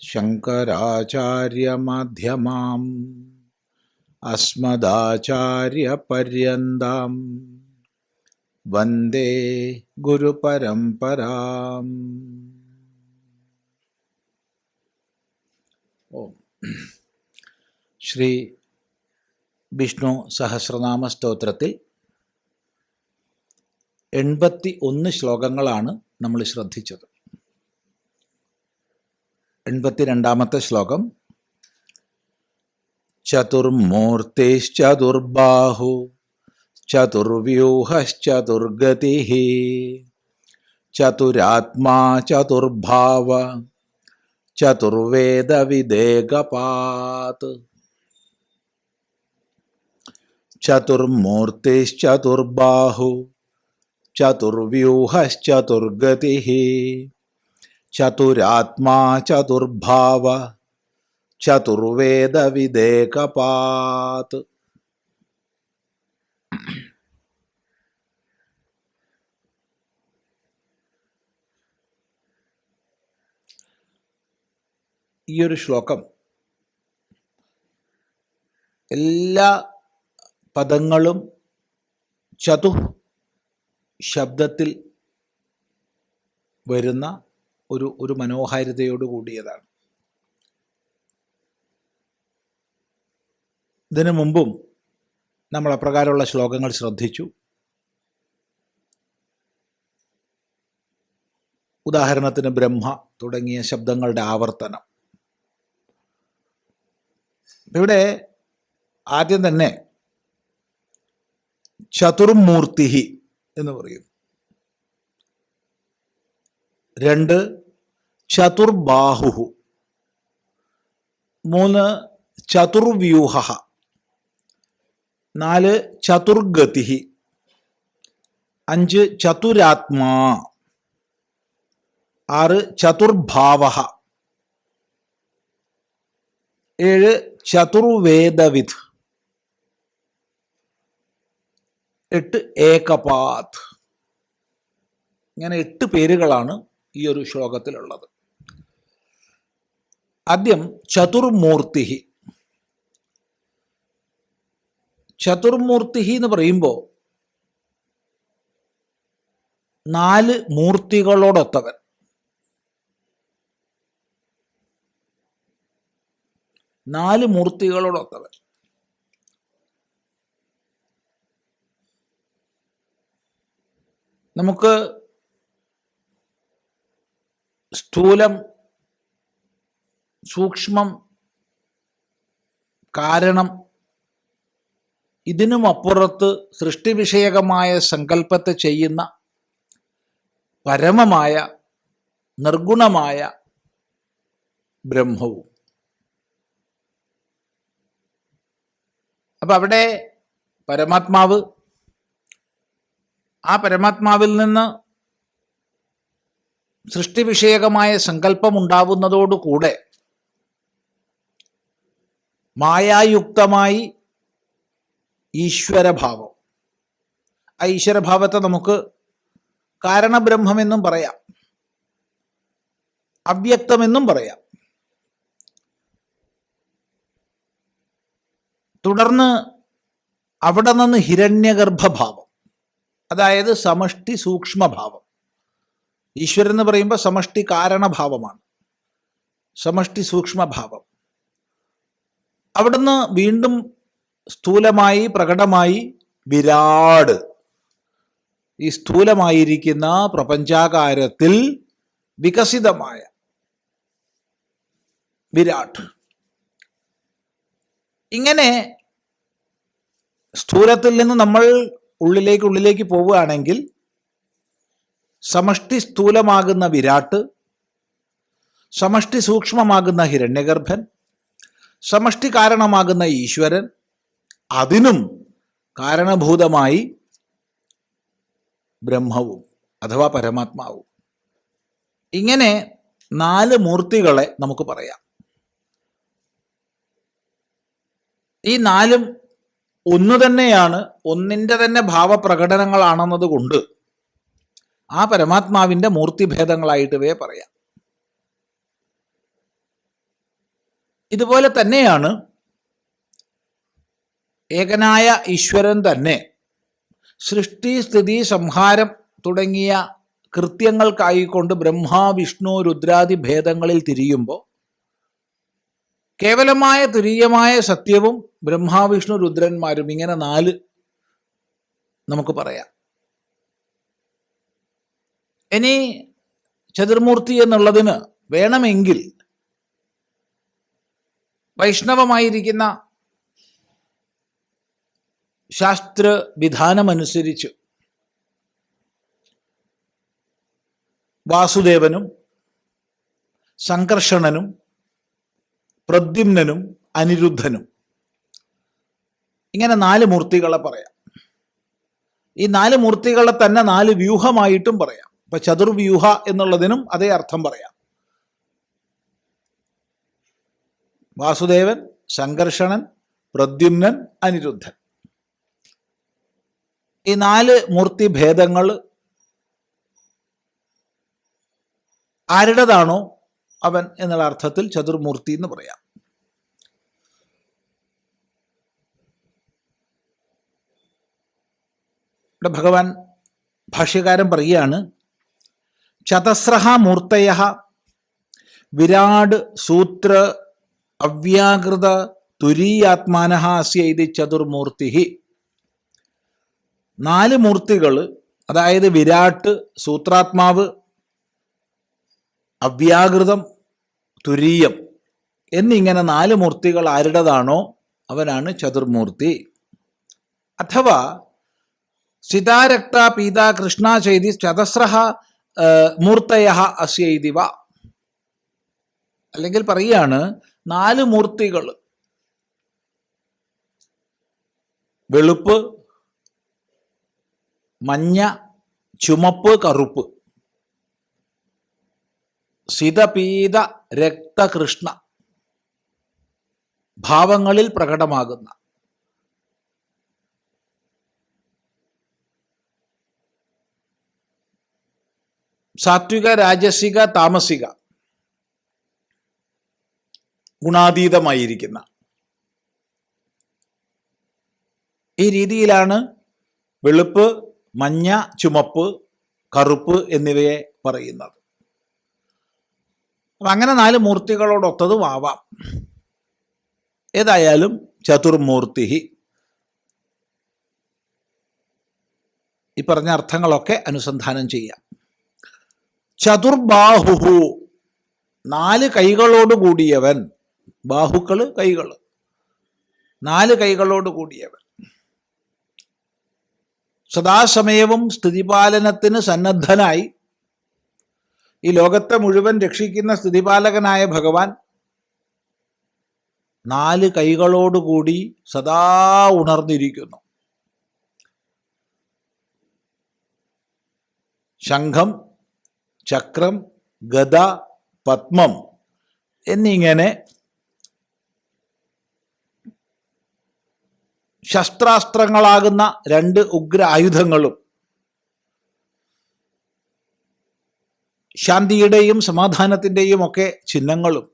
शङ्कराचार्यमध्यमाम् अस्मदाचार्यपर्यन्तां वन्दे गुरुपरम्पराम् ഓം ശ്രീ വിഷ്ണു സഹസ്രനാമ സ്തോത്രത്തിൽ എൺപത്തി ഒന്ന് ശ്ലോകങ്ങളാണ് നമ്മൾ ശ്രദ്ധിച്ചത് എൺപത്തിരണ്ടാമത്തെ ശ്ലോകം ചതുർമൂർത്തിശ്ചതുർബാഹു ചതുർവ്യൂഹശ്ചതുർഗതി ചതുരാത്മാ ചതുർഭാവ ചതുർവേദവിദേകപാത് ചതുർമൂർത്തിശ്ചതുർബാഹു ചതുർവ്യൂഹശ്ചതുർഗതി ചതുരാത്മാ ചതുർഭാവ ചതുർവേദവിദേകപാത് ഈ ഒരു ശ്ലോകം എല്ലാ പദങ്ങളും ചതു ശബ്ദത്തിൽ വരുന്ന ഒരു ഒരു മനോഹാരിതയോട് കൂടിയതാണ്. ഇതിനു മുമ്പും നമ്മൾ അപ്രകാരമുള്ള ശ്ലോകങ്ങൾ ശ്രദ്ധിച്ചു. ഉദാഹരണത്തിന് ബ്രഹ്മ തുടങ്ങിയ ശബ്ദങ്ങളുടെ ആവർത്തനം. ഇവിടെ ആദ്യം തന്നെ ചതുർമൂർത്തിഹി എന്ന് പറയും രണ്ട് ചതുർബാഹു മൂന്ന് ചതുർവ്യൂഹ നാല് ചതുർഗതി അഞ്ച് ചതുരാത്മാ. ആറ് ചതുർഭാവ ഏഴ് ചതുർവേദവിധ്. എട്ട് ഏകപാത് ഇങ്ങനെ എട്ട് പേരുകളാണ് ഈ ഒരു ശ്ലോകത്തിലുള്ളത്. ആദ്യം ചതുർമൂർത്തി ചതുർമൂർത്തി എന്ന് പറയുമ്പോൾ നാല് മൂർത്തികളോടൊത്തവൻ. നാല് മൂർത്തികളോടൊത്തവൻ. നമുക്ക് സ്ഥൂലം സൂക്ഷ്മം കാരണം ഇതിനും അപ്പുറത്ത് സൃഷ്ടിവിഷയകമായ സങ്കല്പത്തെ ചെയ്യുന്ന പരമമായ നിർഗുണമായ ബ്രഹ്മവും. അപ്പൊ അവിടെ പരമാത്മാവ് ആ പരമാത്മാവിൽ നിന്ന് സൃഷ്ടിവിഷയകമായ സങ്കല്പമുണ്ടാവുന്നതോടുകൂടെ മായായുക്തമായി ഈശ്വരഭാവം. ആ ഈശ്വരഭാവത്തെ നമുക്ക് കാരണബ്രഹ്മമെന്നും പറയാം. അവ്യക്തമെന്നും പറയാം. തുടർന്ന് അവിടെ നിന്ന് ഹിരണ്യഗർഭഭാവം അതായത് സമഷ്ടി സൂക്ഷ്മഭാവം. ഈശ്വരൻ എന്ന് പറയുമ്പോൾ സമഷ്ടി കാരണഭാവമാണ്. സമഷ്ടി സൂക്ഷ്മഭാവം. അവിടുന്ന് വീണ്ടും സ്ഥൂലമായി പ്രകടമായി വിരാട്. ഈ സ്ഥൂലമായിരിക്കുന്ന പ്രപഞ്ചാകാരത്തിൽ വികസിതമായ വിരാട്. ഇങ്ങനെ സ്ഥൂലത്തിൽ നിന്ന് നമ്മൾ ഉള്ളിലേക്ക് ഉള്ളിലേക്ക് പോവുകയാണെങ്കിൽ സമഷ്ടി സ്ഥൂലമാകുന്ന വിരാട്ട് സമഷ്ടി സൂക്ഷ്മമാകുന്ന ഹിരണ്യഗർഭൻ സമഷ്ടി കാരണമാകുന്ന ഈശ്വരൻ അതിനും കാരണഭൂതമായി ബ്രഹ്മവും അഥവാ പരമാത്മാവും. ഇങ്ങനെ നാല് മൂർത്തികളെ നമുക്ക് പറയാം. ഈ നാലും ഒന്നു തന്നെയാണ് ഒന്നിന്റെ തന്നെ ഭാവപ്രകടനങ്ങളാണെന്നത് കൊണ്ട് ആ പരമാത്മാവിന്റെ മൂർത്തിഭേദങ്ങളായിട്ട് വേ പറയാം. ഇതുപോലെ തന്നെയാണ് ഏകനായ ഈശ്വരൻ തന്നെ സൃഷ്ടി സ്ഥിതി സംഹാരം തുടങ്ങിയ കൃത്യങ്ങൾക്കായിക്കൊണ്ട് ബ്രഹ്മ വിഷ്ണു രുദ്രാദി ഭേദങ്ങളിൽ തിരിയുമ്പോൾ കേവലമായ തുരീയമായ സത്യവും ബ്രഹ്മാവിഷ്ണു രുദ്രന്മാരും ഇങ്ങനെ നാല് നമുക്ക് പറയാം. ഇനി ചതുർമൂർത്തി എന്നുള്ളതിന് വേണമെങ്കിൽ വൈഷ്ണവമായിരിക്കുന്ന ശാസ്ത്ര വിധാനമനുസരിച്ച് വാസുദേവനും സംകർഷണനും പ്രദ്യുമ്നനും അനിരുദ്ധനും ഇങ്ങനെ നാല് മൂർത്തികളെ പറയാം. ഈ നാല് മൂർത്തികളെ തന്നെ നാല് വ്യൂഹമായിട്ടും പറയാം. ഇപ്പൊ ചതുർവ്യൂഹ എന്നുള്ളതിനും അതേ അർത്ഥം പറയാം. വാസുദേവൻ സംഘർഷണൻ പ്രദ്യുമ്നൻ അനിരുദ്ധൻ. ഈ നാല് മൂർത്തി ഭേദങ്ങൾ ആരുടേതാണോ അവൻ എന്നുള്ള അർത്ഥത്തിൽ ചതുർമൂർത്തി എന്ന് പറയാം. ഇവിടെ ഭഗവാൻ ഭാഷ്യകാരൻ പറയുകയാണ് ചതസ്രഹ മൂർത്തയ വിരാട് സൂത്ര അവ്യാകൃത തുരീയാത്മാന അസ്യതി ചതുർമൂർത്തി. നാല് മൂർത്തികൾ അതായത് വിരാട്ട് സൂത്രാത്മാവ് അവ്യാകൃതം തുരീയം എന്നിങ്ങനെ നാല് മൂർത്തികൾ ആരുടേതാണോ അവനാണ് ചതുർമൂർത്തി. അഥവാ സിതാരക്ത പീത കൃഷ്ണ ചെയ്തി ചതസ്രഹ മൂർത്തയ അസ്യൈതിവ അല്ലെങ്കിൽ പറയാണ് നാല് മൂർത്തികൾ. വെളുപ്പ് മഞ്ഞ ചുമപ്പ് കറുപ്പ്. സിതപീത രക്തകൃഷ്ണ. ഭാവങ്ങളിൽ പ്രകടമാകുന്ന. സാത്വിക രാജസിക താമസിക ഗുണാതീതമായിരിക്കുന്ന ഈ രീതിയിലാണ് വെളുപ്പ് മഞ്ഞ ചുമപ്പ് കറുപ്പ് എന്നിവയെ പറയുന്നത്. അങ്ങനെ നാല് മൂർത്തികളോടൊത്തതും ആവാം. ഏതായാലും ചതുർമൂർത്തി ഈ പറഞ്ഞ അർത്ഥങ്ങളൊക്കെ അനുസന്ധാനം ചെയ്യാം. ചതുർബാഹുഹു. നാല് കൈകളോട് കൂടിയവൻ. ബാഹുക്കൾ കൈകൾ നാല് കൈകളോട് കൂടിയവൻ. സദാസമയവും സ്ഥിതിപാലനത്തിന് സന്നദ്ധനായി. ഈ ലോകത്തെ മുഴുവൻ രക്ഷിക്കുന്ന സ്ഥിതിപാലകനായ ഭഗവാൻ നാല് കൈകളോടുകൂടി സദാ ഉണർന്നിരിക്കുന്നു. ശംഖം ചക്രം ഗദ പത്മം എന്നിങ്ങനെ ശസ്ത്രാസ്ത്രങ്ങളാകുന്ന രണ്ട് ഉഗ്ര ആയുധങ്ങളും ശാന്തിയുടെയും സമാധാനത്തിന്റെയും ഒക്കെ ചിഹ്നങ്ങളും.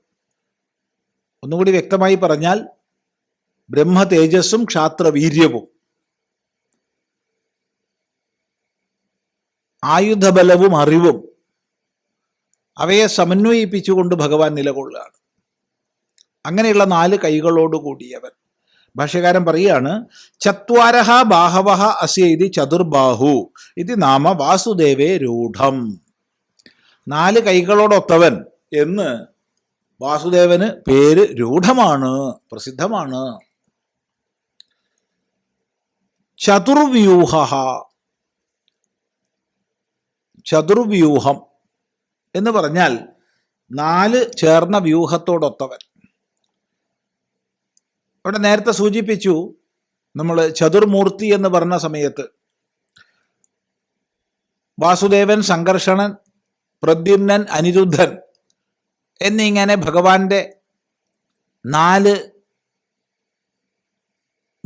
ഒന്നുകൂടി വ്യക്തമായി പറഞ്ഞാൽ ബ്രഹ്മ തേജസ്സും ക്ഷാത്രവീര്യവും. ആയുധബലവും അറിവും. അവയെ സമന്വയിപ്പിച്ചുകൊണ്ട് ഭഗവാൻ നിലകൊള്ളുകയാണ്. അങ്ങനെയുള്ള നാല് കൈകളോട് കൂടിയവൻ. ഭാഷ്യകാരൻ പറയുകയാണ് ചത്വാരഹ ബാഹവഹ അസ്യ ഇതി ചതുർബാഹു ഇത് നാമ വാസുദേവേ രൂഢം. നാല് കൈകളോടൊത്തവൻ എന്ന് വാസുദേവന് പേര് രൂഢമാണ് പ്രസിദ്ധമാണ്. ചതുർവ്യൂഹ ചതുർവ്യൂഹം. എന്ന് പറഞ്ഞാൽ നാല് ചേർന്ന വ്യൂഹത്തോടൊത്തവൻ. ഇവിടെ നേരത്തെ സൂചിപ്പിച്ചു നമ്മൾ ചതുർമൂർത്തി എന്ന് പറഞ്ഞ സമയത്ത് വാസുദേവൻ സംഘർഷണൻ പ്രദ്യുമ്നൻ അനിരുദ്ധൻ എന്നിങ്ങനെ ഭഗവാന്റെ നാല്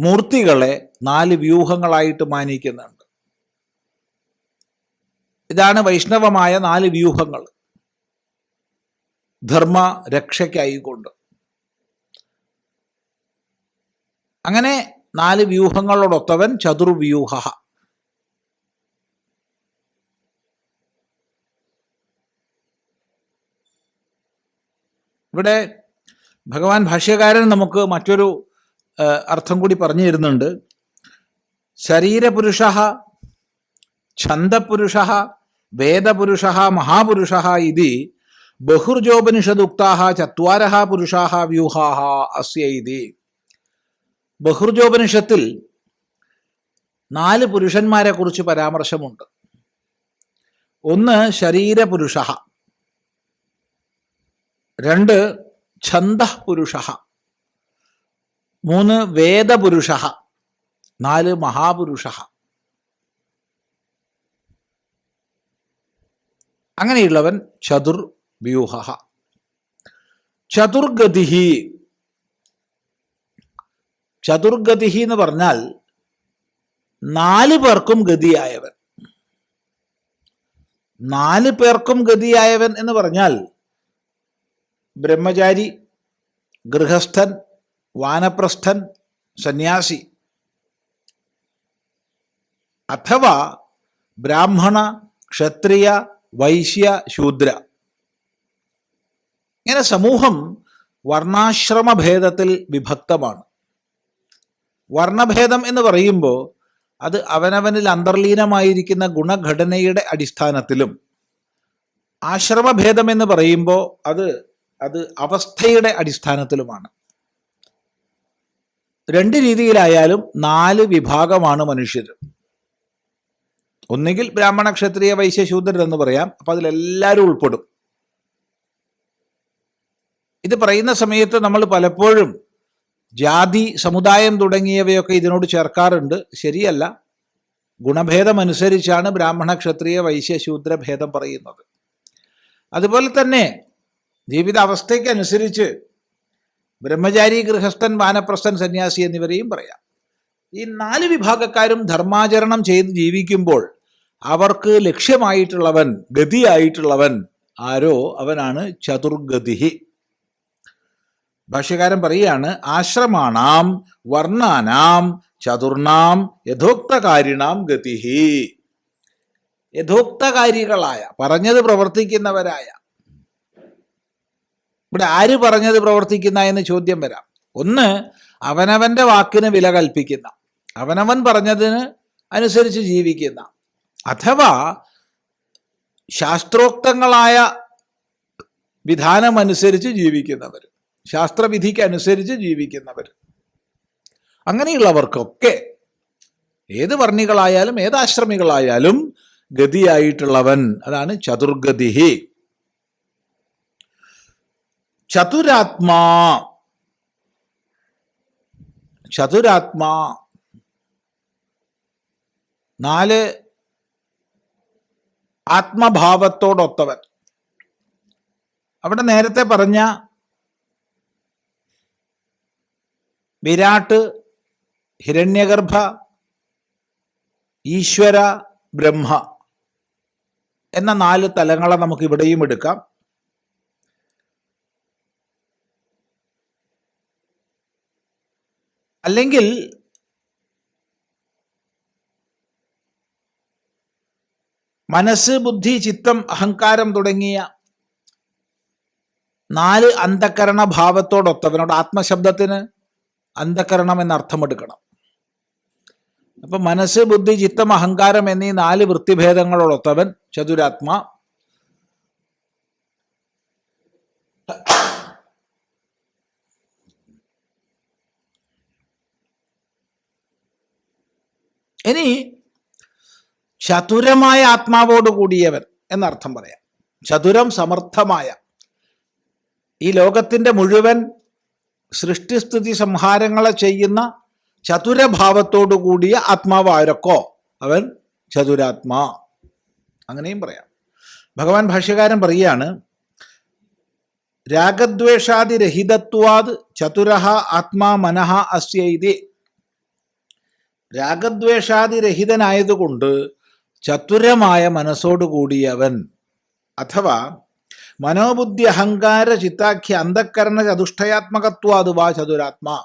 മൂർത്തികളെ നാല് വ്യൂഹങ്ങളായിട്ട് മാനിക്കുന്നുണ്ട്. ഇതാണ് വൈഷ്ണവമായ നാല് വ്യൂഹങ്ങൾ. ധർമ്മ രക്ഷയ്ക്കായിക്കൊണ്ട് അങ്ങനെ നാല് വ്യൂഹങ്ങളോടൊത്തവൻ ചതുർവ്യൂഹ. ഇവിടെ ഭഗവാൻ ഭാഷ്യകാരൻ നമുക്ക് മറ്റൊരു അർത്ഥം കൂടി പറഞ്ഞു തരുന്നുണ്ട്. ശരീരപുരുഷ ഛന്ദപുരുഷ വേദപുരുഷ മഹാപുരുഷ ഇതി ബഹുർജോപനിഷദുക്താ ചത്വാരഹ പുരുഷാഹ വ്യൂഹാഹ അസ്യൈതി. ബഹുർജോപനിഷത്തിൽ നാല് പുരുഷന്മാരെ കുറിച്ച് പരാമർശമുണ്ട്. ഒന്ന് ശരീരപുരുഷ രണ്ട് ഛന്ദ പുരുഷ മൂന്ന് വേദപുരുഷ നാല് മഹാപുരുഷ അങ്ങനെയുള്ളവൻ ചതുർവ്യൂഹ ചതുർഗതിഹി. ചതുർഗതിഹി എന്ന് പറഞ്ഞാൽ നാല് പേർക്കും ഗതിയായവൻ. നാല് പേർക്കും ഗതിയായവൻ എന്ന് പറഞ്ഞാൽ ബ്രഹ്മചാരി ഗൃഹസ്ഥൻ വാനപ്രസ്ഥൻ സന്യാസി. അഥവാ ബ്രാഹ്മണ ക്ഷത്രിയ വൈശ്യ ശൂദ്ര. ഇങ്ങനെ സമൂഹം വർണാശ്രമ ഭേദത്തിൽ വിഭക്തമാണ്. വർണഭേദം എന്ന് പറയുമ്പോൾ അത് അവനവനിൽ അന്തർലീനമായിരിക്കുന്ന ഗുണഘടനയുടെ അടിസ്ഥാനത്തിലും ആശ്രമഭേദം എന്ന് പറയുമ്പോൾ അത് അത് അവസ്ഥയുടെ അടിസ്ഥാനത്തിലുമാണ്. രണ്ട് രീതിയിലായാലും നാല് വിഭാഗമാണ് മനുഷ്യർ ഒന്നുകിൽ ബ്രാഹ്മണ ക്ഷത്രിയ വൈശ്യ എന്ന് പറയാം. അപ്പൊ അതിലെല്ലാവരും ഉൾപ്പെടും. ഇത് പറയുന്ന സമയത്ത് നമ്മൾ പലപ്പോഴും ജാതി സമുദായം തുടങ്ങിയവയൊക്കെ ഇതിനോട് ചേർക്കാറുണ്ട്. ശരിയല്ല. ഗുണഭേദമനുസരിച്ചാണ് ബ്രാഹ്മണ ക്ഷത്രിയ വൈശ്യ ശൂദ്ര ഭേദം പറയുന്നത്. അതുപോലെ തന്നെ ജീവിതാവസ്ഥയ്ക്കനുസരിച്ച് ബ്രഹ്മചാരി ഗൃഹസ്ഥൻ വാനപ്രസ്ഥൻ സന്യാസി എന്നിവരെയും പറയാം. ഈ നാല് വിഭാഗക്കാരും ധർമാചരണം ചെയ്ത് ജീവിക്കുമ്പോൾ അവർക്ക് ലക്ഷ്യമായിട്ടുള്ളവൻ ഗതിയായിട്ടുള്ളവൻ ആരോ? അവനാണ് ചതുർഗതി ഭാഷ്യകാരൻ പറയുകയാണ് ആശ്രമാണാം വർണാനാം ചതുർണാം യഥോക്തകാരിണാം ഗതിഹി. യഥോക്തകാരികളായ പറഞ്ഞത് പ്രവർത്തിക്കുന്നവരായ. ഇവിടെ ആര് പറഞ്ഞത് പ്രവർത്തിക്കുന്ന എന്ന് ചോദ്യം വരാം. ഒന്ന് അവനവന്റെ വാക്കിന് വില കൽപ്പിക്കുന്ന. അവനവൻ പറഞ്ഞതിന് അനുസരിച്ച് ജീവിക്കുന്ന. അഥവാ ശാസ്ത്രോക്തങ്ങളായ വിധാനമനുസരിച്ച് ജീവിക്കുന്നവർ. ശാസ്ത്രവിധിക്ക് അനുസരിച്ച് ജീവിക്കുന്നവർ. അങ്ങനെയുള്ളവർക്കൊക്കെ ഏത് വർണികളായാലും ഏത് ആശ്രമികളായാലും ഗതിയായിട്ടുള്ളവൻ അതാണ് ചതുർഗതിഹി. ചതുരാത്മാ. ചതുരാത്മാ. നാല് ആത്മഭാവത്തോടൊത്തവൻ. അവിടെ നേരത്തെ പറഞ്ഞ വിരാട്ട് ഹിരണ്യഗർഭ ഈശ്വര ബ്രഹ്മ എന്ന നാല് തലങ്ങളെ നമുക്ക് ഇവിടെയും എടുക്കാം. അല്ലെങ്കിൽ മനസ്സ് ബുദ്ധി ചിത്തം അഹങ്കാരം തുടങ്ങിയ നാല് അന്ധകരണ ഭാവത്തോടൊത്തവനോട് ആത്മശബ്ദത്തിന് അന്ധകരണം എന്ന് അർത്ഥമെടുക്കണം അപ്പൊ മനസ്സ് ബുദ്ധി ചിത്തം അഹങ്കാരം എന്നീ നാല് വൃത്തിഭേദങ്ങളോടൊത്തവൻ ചതുരാത്മ. ഇനി ചതുരമായ ആത്മാവോട് കൂടിയവൻ എന്നർത്ഥം പറയാം. ചതുരം സമർത്ഥമായ. ഈ ലോകത്തിന്റെ മുഴുവൻ സൃഷ്ടിസ്ഥിതി സംഹാരങ്ങളെ ചെയ്യുന്ന ചതുരഭാവത്തോടു കൂടിയ ആത്മാവാരക്കോ? അവൻ ചതുരാത്മാ. അങ്ങനെയും പറയാം. ഭഗവാൻ ഭാഷ്യകാരൻ പറയുകയാണ് രാഗദ്വേഷാദിരഹിതത്വാത് ചതുരഹ ആത്മാ മനഃ അസ്യൈതി രാഗദ്വേഷാദിരഹിതനായതുകൊണ്ട് ചതുരമായ മനസ്സോടുകൂടിയവൻ അഥവാ മനോബുദ്ധി അഹങ്കാര ചിത്താഖ്യ അന്ധക്കരണ ചതുഷ്ടയാത്മകത്വാതുവാ ചതുരാത്മാ.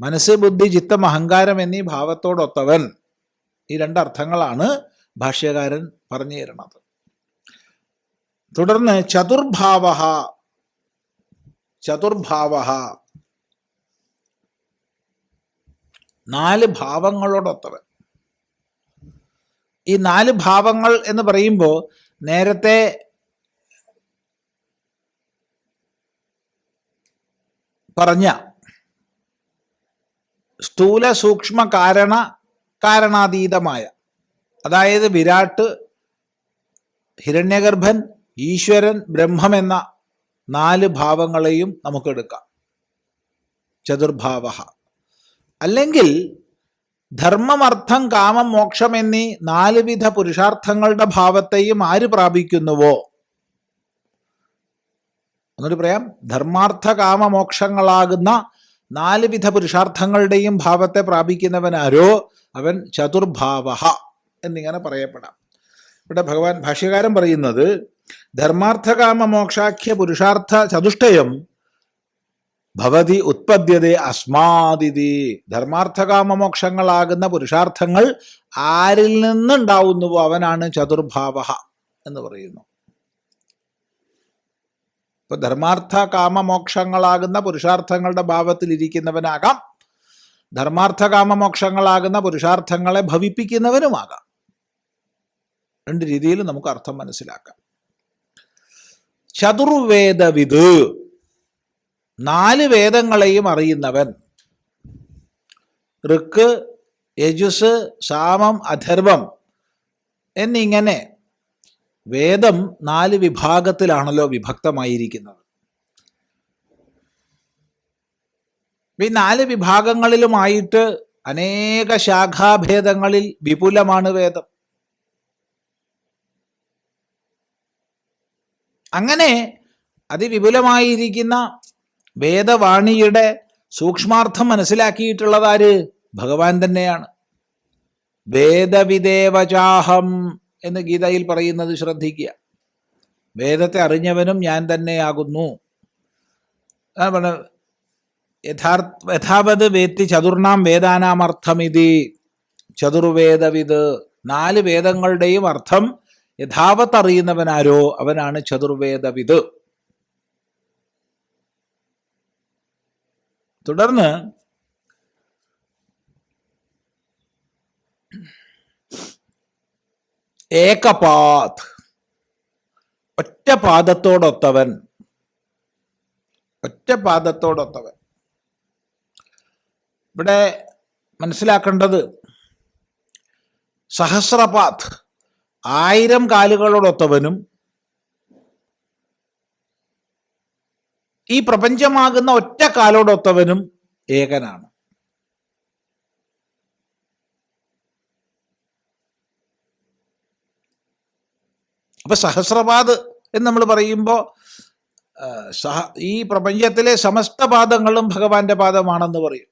മനസ്സ് ബുദ്ധി ചിത്തം അഹങ്കാരം എന്നീ ഭാവത്തോടൊത്തവൻ ഈ രണ്ടർത്ഥങ്ങളാണ് ഭാഷ്യകാരൻ പറഞ്ഞു തരുന്നത്. തുടർന്ന് ചതുർഭാവ ചതുർഭാവ നാല് ഭാവങ്ങളോടൊത്തവൻ. ഈ നാല് ഭാവങ്ങൾ എന്ന് പറയുമ്പോൾ നേരത്തെ പറഞ്ഞ സ്ഥൂല സൂക്ഷ്മ കാരണ കാരണാതീതമായ അതായത് വിരാട്ട് ഹിരണ്യഗർഭൻ ഈശ്വരൻ ബ്രഹ്മം എന്ന നാല് ഭാവങ്ങളെയും നമുക്കെടുക്കാം. ചതുർഭാവ. അല്ലെങ്കിൽ ധർമ്മമർത്ഥം കാമം മോക്ഷം എന്നീ നാലുവിധ പുരുഷാർത്ഥങ്ങളുടെ ഭാവത്തെയും ആര് പ്രാപിക്കുന്നുവോ? ഒന്നുകൂടി പറയാം. ധർമാർത്ഥ കാമ മോക്ഷങ്ങളാകുന്ന നാലുവിധ പുരുഷാർത്ഥങ്ങളുടെയും ഭാവത്തെ പ്രാപിക്കുന്നവനാരോ? അവൻ ചതുർഭാവ എന്നിങ്ങനെ പറയപ്പെടാം. ഇവിടെ ഭഗവാൻ ഭാഷ്യകാരൻ പറയുന്നത് ധർമാർത്ഥകാമമോക്ഷാഖ്യ പുരുഷാർത്ഥ ചതുഷ്ടയം ഭവതി ഉത്പദ്യത അസ്മാതിഥി ധർമാർത്ഥകാമമോക്ഷങ്ങളാകുന്ന പുരുഷാർത്ഥങ്ങൾ ആരിൽ നിന്നുണ്ടാവുന്നുവോ? അവനാണ് ചതുർഭാവ എന്ന് പറയുന്നു. ഇപ്പൊ ധർമാർത്ഥ കാമമോക്ഷങ്ങളാകുന്ന പുരുഷാർത്ഥങ്ങളുടെ ഭാവത്തിൽ ഇരിക്കുന്നവനാകാം ധർമാർത്ഥ കാമമോക്ഷങ്ങളാകുന്ന പുരുഷാർത്ഥങ്ങളെ ഭവിപ്പിക്കുന്നവനുമാകാം. രണ്ട് രീതിയിൽ നമുക്ക് അർത്ഥം മനസ്സിലാക്കാം. ചതുർവേദവിത് നാല് വേദങ്ങളെയും അറിയുന്നവൻ. ഋക്ക് യജുസ് സാമം അധർവം എന്നിങ്ങനെ വേദം നാല് വിഭാഗത്തിലാണല്ലോ വിഭക്തമായിരിക്കുന്നത്. ഈ നാല് വിഭാഗങ്ങളിലുമായിട്ട് അനേക ശാഖാഭേദങ്ങളിൽ വിപുലമാണ് വേദം. അങ്ങനെ അതിവിപുലമായിരിക്കുന്ന വേദവാണിയുടെ സൂക്ഷ്മാർത്ഥം മനസ്സിലാക്കിയിട്ടുള്ളതാര്? ഭഗവാൻ തന്നെയാണ്. വേദവിദേവചാഹം എന്ന് ഗീതയിൽ പറയുന്നത് ശ്രദ്ധിക്കുക. വേദത്തെ അറിഞ്ഞവനും ഞാൻ തന്നെയാകുന്നു. യഥാർത്ഥ യഥാവത് വേത്തി ചതുർണാം വേദാനാമർത്ഥമിതി. ചതുർവേദവിത്. നാല് വേദങ്ങളുടെയും അർത്ഥം യഥാവത്ത് അറിയുന്നവനാരോ അവനാണ് ചതുർവേദവിത്. തുടർന്ന് ഏകപാത് ഒറ്റ പാദത്തോടൊത്തവൻ ഒറ്റ പാദത്തോടൊത്തവൻ ഇവിടെ മനസ്സിലാക്കേണ്ടത് സഹസ്രപാത് ആയിരം കാലുകളോടൊത്തവനും ഈ പ്രപഞ്ചമാകുന്ന ഒറ്റ കാലോടൊത്തവനും ഏകനാണ്. അപ്പൊ സഹസ്രപാദ് എന്ന് നമ്മൾ പറയുമ്പോൾ സഹ ഈ പ്രപഞ്ചത്തിലെ സമസ്ത പാദങ്ങളും ഭഗവാന്റെ പാദമാണെന്ന് പറയും.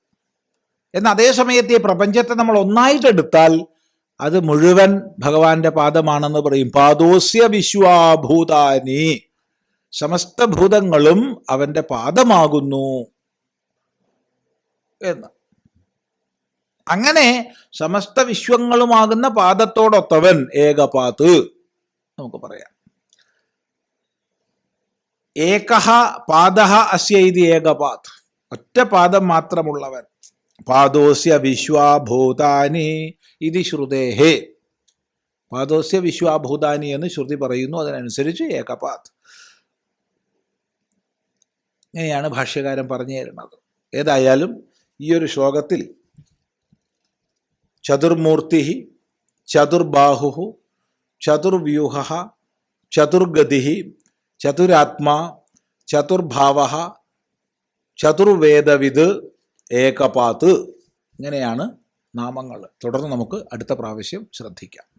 എന്നാൽ അതേ സമയത്ത് ഈ പ്രപഞ്ചത്തെ നമ്മൾ ഒന്നായിട്ടെടുത്താൽ അത് മുഴുവൻ ഭഗവാന്റെ പാദമാണെന്ന് പറയും. പാദോസ്യ വിശ്വാഭൂതാനി. സമസ്ത ഭൂതങ്ങളും അവന്റെ പാദമാകുന്നു എന്ന്. അങ്ങനെ സമസ്ത വിശ്വങ്ങളുമാകുന്ന പാദത്തോടൊത്തവൻ ഏകപാത്ത്. നമുക്ക് പറയാം. ഏകഹ പാദഹ അസ്യ ഇത് ഏകപാത് ഒറ്റ പാദം മാത്രമുള്ളവൻ. പാദോസ്യ വിശ്വാഭൂതാനി ഇത് ശ്രുതേഹേ. പാദോസ്യ വിശ്വാഭൂതാനി എന്ന് ശ്രുതി പറയുന്നു അതിനനുസരിച്ച് ഏകപാത് ഇങ്ങനെയാണ് ഭാഷ്യകാരൻ പറഞ്ഞു തരുന്നത്. ഏതായാലും ഈ ഒരു ശ്ലോകത്തിൽ ചതുർമൂർത്തി ചതുർബാഹു ചതുർവ്യൂഹ ചതുർഗതി ചതുരാത്മാ ചതുർഭാവ ചതുർവേദവിത് ഏകപാത്ത് ഇങ്ങനെയാണ് നാമങ്ങൾ. തുടർന്ന് നമുക്ക് അടുത്ത പ്രാവശ്യം ശ്രദ്ധിക്കാം.